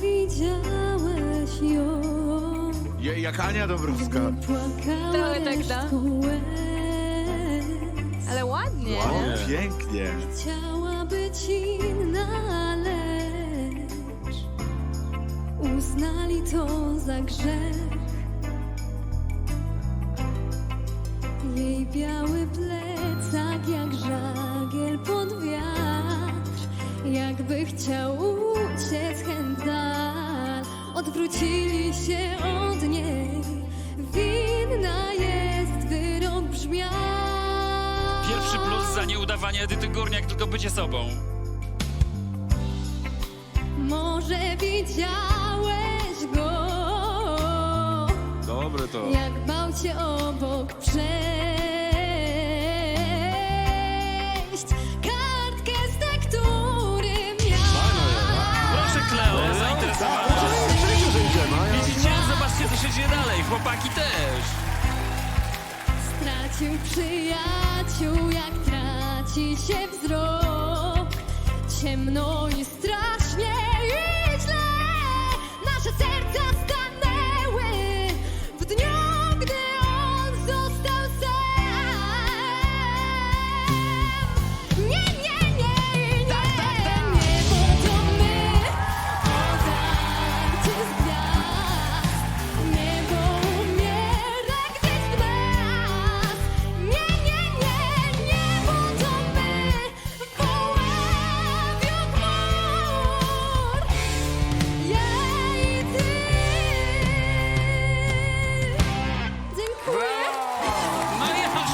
widziałeś ją? Je, jak Ania Dąbrowska. Trochę tak, da. łez. Ale ładnie. O, nie? pięknie. Chciałaby ci należ Uznali to za grzech Jej biały plecak jak żagiel pod wiatr Jakby chciał uciec chęt dal Odwrócili się od niej Winna jest wyrok brzmiał Pierwszy plus za nieudawanie Edyty Górniak, tylko bycie sobą. Może widziałeś go, Dobre to. jak bał cię obok przejść. Chłopaki też. Stracił przyjaciół, jak traci się wzrok. Ciemno i strasznie